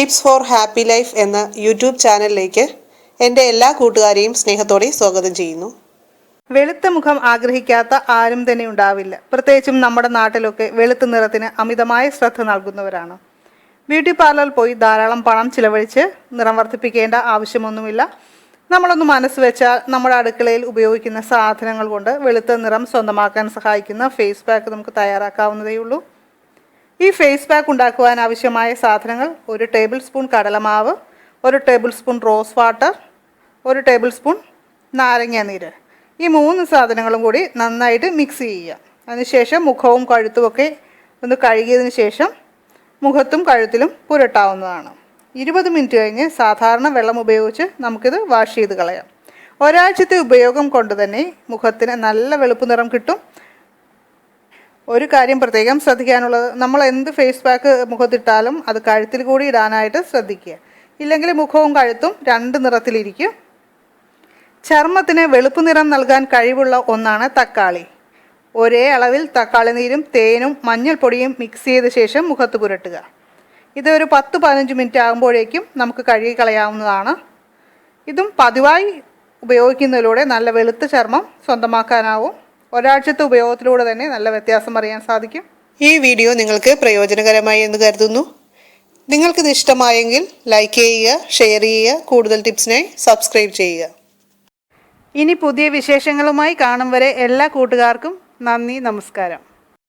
Tips for happy life എന്ന YouTube ചാനലിലേക്ക് എന്റെ എല്ലാ കൂട്ടുകാരെയും സ്നേഹത്തോടെ സ്വാഗതം ചെയ്യുന്നു. വെളുത്ത മുഖം ആഗ്രഹിക്കാത്ത ആരും തന്നെ ഉണ്ടാവില്ല. പ്രത്യേകിച്ചും നമ്മുടെ നാട്ടിലൊക്കെ വെളുത്ത നിറത്തിന് അമിതമായ ശ്രദ്ധ നൽകുന്നവരാണ്. ബ്യൂട്ടി പാർലറിൽ പോയി ധാരാളം പണം ചിലവഴിച്ച് നിറം വർദ്ധിപ്പിക്കേണ്ട ആവശ്യമൊന്നുമില്ല. നമ്മളൊന്ന് മനസ്സ് വെച്ചാൽ നമ്മുടെ അടുക്കളയിൽ ഉപയോഗിക്കുന്ന സാധനങ്ങൾ കൊണ്ട് വെളുത്ത നിറം സ്വന്തമാക്കാൻ സഹായിക്കുന്ന ഫേസ് പാക്ക് നമുക്ക് തയ്യാറാക്കാവുന്നതേ ഉള്ളൂ ഈ ഫേസ് പാക്ക് ഉണ്ടാക്കുവാൻ ആവശ്യമായ സാധനങ്ങൾ ഒരു ടേബിൾ സ്പൂൺ കടലമാവ് ഒരു ടേബിൾ സ്പൂൺ റോസ് വാട്ടർ ഒരു ടേബിൾ സ്പൂൺ നാരങ്ങ നീര്. ഈ മൂന്ന് സാധനങ്ങളും കൂടി നന്നായിട്ട് മിക്സ് ചെയ്യുക. അതിനുശേഷം മുഖവും കഴുത്തുമൊക്കെ ഒന്ന് കഴുകിയതിന് ശേഷം മുഖത്തും കഴുത്തിലും പുരട്ടാവുന്നതാണ്. ഇരുപത് മിനിറ്റ് കഴിഞ്ഞ് സാധാരണ വെള്ളം ഉപയോഗിച്ച് നമുക്കിത് വാഷ് ചെയ്ത് കളയാം. ഒരാഴ്ചത്തെ ഉപയോഗം കൊണ്ട് തന്നെ മുഖത്തിന് നല്ല വെളുപ്പ് നിറം കിട്ടും. ഒരു കാര്യം പ്രത്യേകം ശ്രദ്ധിക്കാനുള്ളത് നമ്മൾ എന്ത് ഫേസ് പാക്ക് മുഖത്തിട്ടാലും അത് കഴുത്തിൽ കൂടി ഇടാനായിട്ട് ശ്രദ്ധിക്കുക. ഇല്ലെങ്കിൽ മുഖവും കഴുത്തും രണ്ട് നിറത്തിലിരിക്കും. ചർമ്മത്തിന് വെളുപ്പ് നിറം നൽകാൻ കഴിവുള്ള ഒന്നാണ് തക്കാളി. ഒരേ അളവിൽ തക്കാളി നീരും തേനും മഞ്ഞൾപ്പൊടിയും മിക്സ് ചെയ്ത ശേഷം മുഖത്ത് പുരട്ടുക. ഇത് ഒരു പത്ത് പതിനഞ്ച് മിനിറ്റ് ആകുമ്പോഴേക്കും നമുക്ക് കഴുകി കളയാവുന്നതാണ്. ഇതും പതിവായി ഉപയോഗിക്കുന്നതിലൂടെ നല്ല വെളുത്ത ചർമ്മം സ്വന്തമാക്കാനാവും. ഒരാഴ്ചത്തെ ഉപയോഗത്തിലൂടെ തന്നെ നല്ല വ്യത്യാസം അറിയാൻ സാധിക്കും. ഈ വീഡിയോ നിങ്ങൾക്ക് പ്രയോജനകരമായി എന്ന് കരുതുന്നു. നിങ്ങൾക്കിത് ഇഷ്ടമായെങ്കിൽ ലൈക്ക് ചെയ്യുക ഷെയർ ചെയ്യുക കൂടുതൽ ടിപ്സിനായി സബ്സ്ക്രൈബ് ചെയ്യുക. ഇനി പുതിയ വിശേഷങ്ങളുമായി കാണും വരെ എല്ലാ കൂട്ടുകാർക്കും നന്ദി നമസ്കാരം.